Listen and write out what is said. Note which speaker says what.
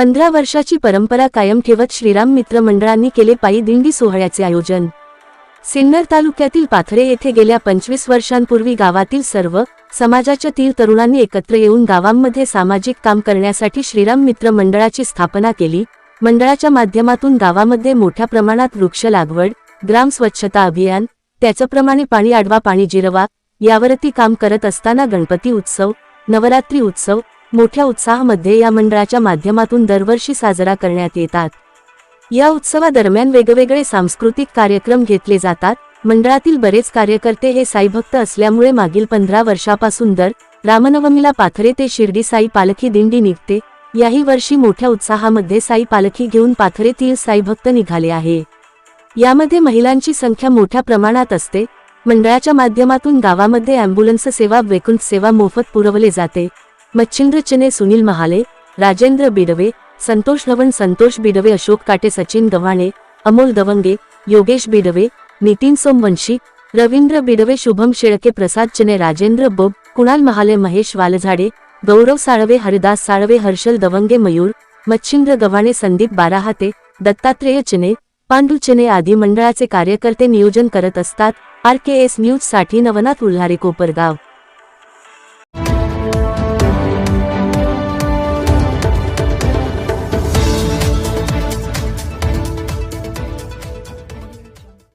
Speaker 1: पंधरा वर्षाची परंपरा कायम ठेवत श्रीराम मित्र मंडळांनी केले पायी दिंडी सोहळ्याचे आयोजन. सिन्नर तालुक्यातील पाथरे येथे गेल्या पंचवीस वर्षांपूर्वी गावातील सर्व समाजाच्या तीर तरुणांनी एकत्र येऊन गावांमध्ये सामाजिक काम करण्यासाठी श्रीराम मित्र मंडळाची स्थापना केली. मंडळाच्या माध्यमातून गावामध्ये मोठ्या प्रमाणात वृक्ष लागवड ग्राम स्वच्छता अभियान त्याचप्रमाणे पाणी आडवा पाणी जिरवा यावरती काम करत असताना गणपती उत्सव नवरात्री उत्सव मोठ्या उत्साहामध्ये या मंडळाच्या माध्यमातून दरवर्षी साजरा करण्यात येतात. या उत्सवादरम्यान वेगवेगळे सांस्कृतिक कार्यक्रम घेतले जातात. मंडळातील बरेच कार्यकर्ते हे साईभक्त असल्यामुळे मागील पंधरा वर्षापासून दर रामनवमीला पाथरे ते शिर्डी साई पालखी दिंडी निघते. याही वर्षी मोठ्या उत्साहामध्ये साई पालखी घेऊन पाथरेतील साईभक्त निघाले आहे. यामध्ये महिलांची संख्या मोठ्या प्रमाणात असते. मंडळाच्या माध्यमातून गावामध्ये अँब्युलन्स सेवा वेकुंठ सेवा मोफत पुरवले जाते. मच्छिंद्र चने सुनील महाले राजेंद्र बिडवे संतोष धवन संतोष बिडवे अशोक काटे सचिन गव्हाणे अमोल दवंगे योगेश बिडवे नितीन सोमवंशी रवींद्र बिडवे शुभम शेळके प्रसाद चने राजेंद्र बोब कुणाल महाले महेश वालझाडे गौरव साळवे हरिदास साळवे हर्षल दवंगे मयूर मच्छिंद्र गव्हाणे संदीप बाराहाते दत्तात्रेय चने पांडू चने आदी मंडळाचे कार्यकर्ते नियोजन करत असतात. आर के एस न्यूजसाठी नवनाथ उल्हारे कोपरगाव.